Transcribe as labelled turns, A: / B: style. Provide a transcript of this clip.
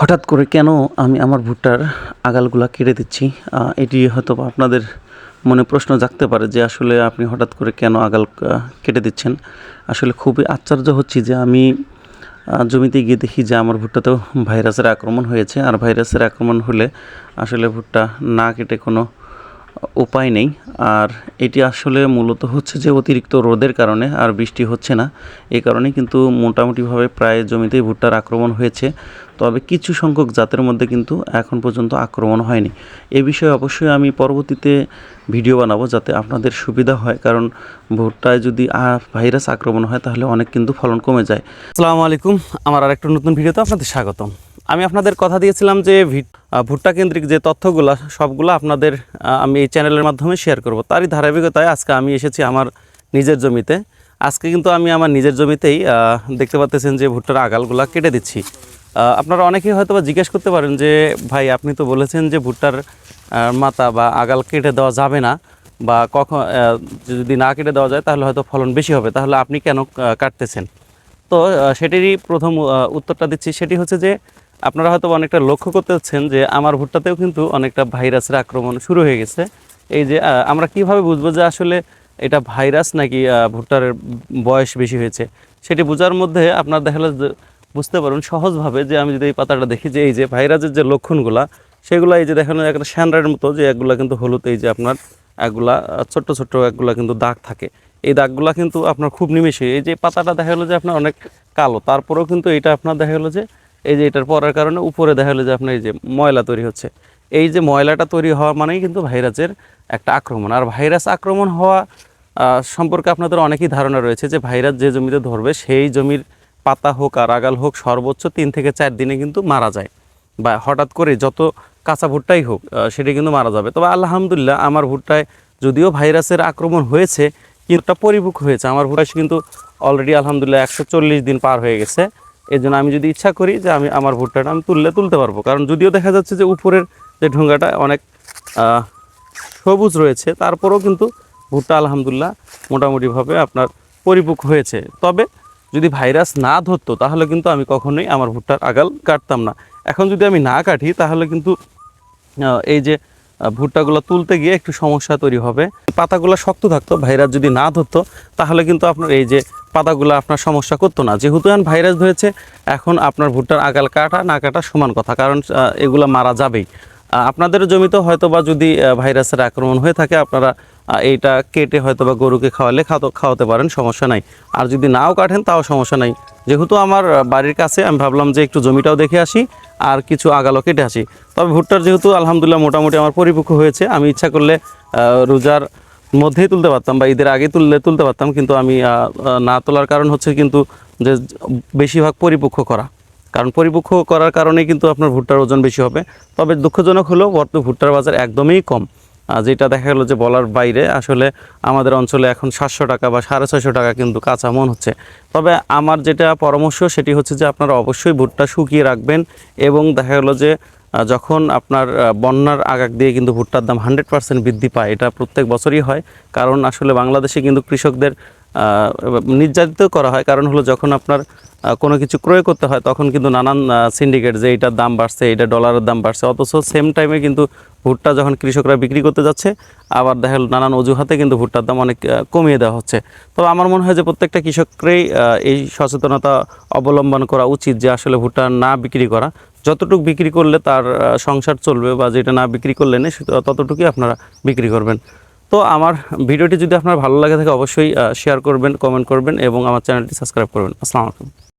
A: হঠাৎ করে কেন আমি আমার ভুট্টার আগালগুলা কেটে দিচ্ছি? এটি হয়তো আপনাদের মনে প্রশ্ন জাগতে পারে যে আসলে আপনি হঠাৎ করে কেন আগাল কেটে দিচ্ছেন? আসলে খুবই আশ্চর্য হচ্ছি যে আমি জমিতে গিয়ে দেখি যে আমার ভুট্টাতেও ভাইরাসের আক্রমণ হয়েছে। আর ভাইরাসের আক্রমণ হলে আসলে ভুট্টা না কেটে কোনো উপায় নেই। আর এটি আসলে মূলত হচ্ছে যে অতিরিক্ত রোদের কারণে আর বৃষ্টি হচ্ছে না। এই কারণে কিন্তু মোটামুটিভাবে প্রায় জমিতেই ভুট্টার আক্রমণ হয়েছে। তবে কিছু সংখ্যক জাতের মধ্যে কিন্তু এখন পর্যন্ত আক্রমণ হয়নি। এ বিষয়ে অবশ্যই আমি পরবর্তীতে ভিডিও বানাবো যাতে আপনাদের সুবিধা হয়। কারণ ভুট্টায় যদি ভাইরাস আক্রমণ হয়, তাহলে অনেক কিন্তু ফলন কমে যায়। আসসালামু আলাইকুম। আমার আরেকটা নতুন ভিডিওতে আপনাদের স্বাগতম। আমি আপনাদের কথা দিয়েছিলাম যে ভুট্টা কেন্দ্রিক যে তথ্যগুলো, সবগুলো আপনাদের আমি এই চ্যানেলের মাধ্যমে শেয়ার করব। তারই ধারাবাহিকতায় আজকে আমি এসেছি আমার নিজের জমিতে। আজকে কিন্তু আমি আমার নিজের জমিতেই দেখতে পাচ্ছেন যে ভুট্টার আগালগুলা কেটে দিচ্ছি। আপনারা অনেকেই হয়তো বা জিজ্ঞেস করতে পারেন যে, ভাই, আপনি তো বলেছেন যে ভুট্টার মাথা বা আগাল কেটে দেওয়া যাবে না বা কখন যদি না কেটে দেওয়া যায় তাহলে হয়তো ফলন বেশি হবে। তাহলে আপনি কেন কাটতেছেন? তো সেটিরই প্রথম উত্তরটা দিচ্ছি। সেটি হচ্ছে যে আপনারা হয়তো অনেকটা লক্ষ্য করতে হচ্ছেন যে আমার ভুট্টাতেও কিন্তু অনেকটা ভাইরাসের আক্রমণ শুরু হয়ে গেছে। এই যে আমরা কীভাবে বুঝব যে আসলে এটা ভাইরাস নাকি ভুট্টার বয়স বেশি হয়েছে? সেটি বোঝার মধ্যে আপনার দেখা বুঝতে পারবেন সহজভাবে যে আমি যদি এই পাতাটা দেখি যে এই যে ভাইরাসের যে লক্ষণগুলা, সেগুলো এই যে দেখানো একটা স্যান্ডারের মতো যে এগুলা কিন্তু হলুদ, এই যে আপনার একগুলা ছোট্ট ছোট্ট একগুলা কিন্তু দাগ থাকে। এই দাগগুলা কিন্তু আপনার খুব নিমেষে, এই যে পাতাটা দেখা গেলো যে আপনার অনেক কালো, তারপরেও কিন্তু এটা আপনার দেখা গেলো যে এই যে এটার পরার কারণে উপরে দেখা গেলো যে আপনার এই যে ময়লা তৈরি হচ্ছে। এই যে ময়লাটা তৈরি হওয়া মানেই কিন্তু ভাইরাসের একটা আক্রমণ। আর ভাইরাস আক্রমণ হওয়া সম্পর্কে আপনাদের অনেকই ধারণা রয়েছে যে ভাইরাস যে জমিতে ধরবে, সেই জমির পাতা হোক আর আগাল হোক সর্বোচ্চ তিন থেকে চার দিনে কিন্তু মারা যায়। বা হঠাৎ করে যত কাঁচা ভুট্টাই হোক সেটি কিন্তু মারা যাবে। তবে আলহামদুলিল্লাহ আমার ভুট্টায় যদিও ভাইরাসের আক্রমণ হয়েছে, কিন্তু পরিপক্ক হয়েছে। আমার ভুট্টা কিন্তু অলরেডি আলহামদুলিল্লাহ একশো চল্লিশ দিন পার হয়ে গেছে। এই জন্য আমি যদি ইচ্ছা করি যে আমি আমার ভুট্টাটা আমি তুললে তুলতে পারব। কারণ যদিও দেখা যাচ্ছে যে উপরের যে ঢোঙ্গাটা অনেক সবুজ রয়েছে, তারপরেও কিন্তু ভুট্টা আলহামদুলিল্লাহ মোটামুটিভাবে আপনার পরিপক্ক হয়েছে। তবে যদি ভাইরাস না ধরতো, তাহলে কিন্তু আমি কখনোই আমার ভুট্টার আগাল কাটতাম না। এখন যদি আমি না কাটি, তাহলে কিন্তু এই যে ভুট্টাগুলো তুলতে গিয়ে একটু সমস্যা তৈরি হবে। পাতাগুলো শক্ত থাকতো, ভাইরাস যদি না ধরতো, তাহলে কিন্তু আপনার এই যে পাতাগুলো আপনার সমস্যা করতো না। যেহেতু এখন ভাইরাস ধরেছে, এখন আপনার ভুট্টার আগাল কাটা, না কাটা সমান কথা, কারণ এগুলো মারা যাবেই। আপনাদের জমিতে হয়তো বা যদি ভাইরাসের আক্রমণ হয়ে থাকে, আপনারা এইটা কেটে হয়তো বা গরুকে খাওয়ালে খাওয়া খাওয়াতে পারেন, সমস্যা নাই। আর যদি নাও কাটেন, তাও সমস্যা নাই। যেহেতু আমার বাড়ির কাছে, আমি ভাবলাম যে একটু জমিটাও দেখে আসি, আর কিছু আগালো কেটে আসি। তবে ভুট্টার যেহেতু আলহামদুলিল্লাহ মোটামুটি আমার পরিপক্ক হয়েছে, আমি ইচ্ছা করলে রোজার মধ্যেই তুলতে পারতাম বা ঈদের আগে তুললে তুলতে পারতাম, কিন্তু আমি না তোলার কারণ হচ্ছে কিন্তু যে বেশিরভাগ পরিপক্ক করা। কারণ পরিপক্ক করার কারণে কিন্তু আপনার ভুট্টার ওজন বেশি হবে। তবে দুঃখজনক হলেও বর্তমানে ভুট্টার বাজার একদমই কম। যেটা দেখা গেলো যে বলার বাইরে, আসলে আমাদের অঞ্চলে এখন সাতশো টাকা বা সাড়ে ছয়শো টাকা কিন্তু কাঁচা মন হচ্ছে। তবে আমার যেটা পরামর্শ সেটি হচ্ছে যে আপনারা অবশ্যই ভুট্টা শুকিয়ে রাখবেন এবং দেখা গেলো যে যখন আপনার বন্যার আগাক দিয়ে কিন্তু ভুট্টার দাম হান্ড্রেড পার্সেন্ট বৃদ্ধি পায়, এটা প্রত্যেক বছরই হয়। কারণ আসলে বাংলাদেশে কিন্তু কৃষকদের নির্যাতিত করা হয়। কারণ হলো যখন আপনার কোনো কিছু ক্রয় করতে হয়, তখন কিন্তু নানান সিন্ডিকেট যে এইটার দাম বাড়ছে, এইটা ডলারের দাম বাড়ছে, অথচ সেম টাইমে কিন্তু ভুট্টা যখন কৃষকরা বিক্রি করতে যাচ্ছে, আবার দেখা নানান অজুহাতে কিন্তু ভুট্টার দাম অনেক কমিয়ে দেওয়া হচ্ছে। তবে আমার মনে হয় যে প্রত্যেকটা কৃষককেই এই সচেতনতা অবলম্বন করা উচিত যে আসলে ভুট্টা না বিক্রি করা। যতটুকু বিক্রি করলে তার সংসার চলবে বা যেটা না বিক্রি করলে ততটুকুই আপনারা বিক্রি করবেন। তো আমার ভিডিওটি যদি আপনার ভালো লাগে থাকে, অবশ্যই শেয়ার করবেন কমেন্ট করবেন এবং আমার চ্যানেলটি সাবস্ক্রাইব করবেন। আসসালামু আলাইকুম।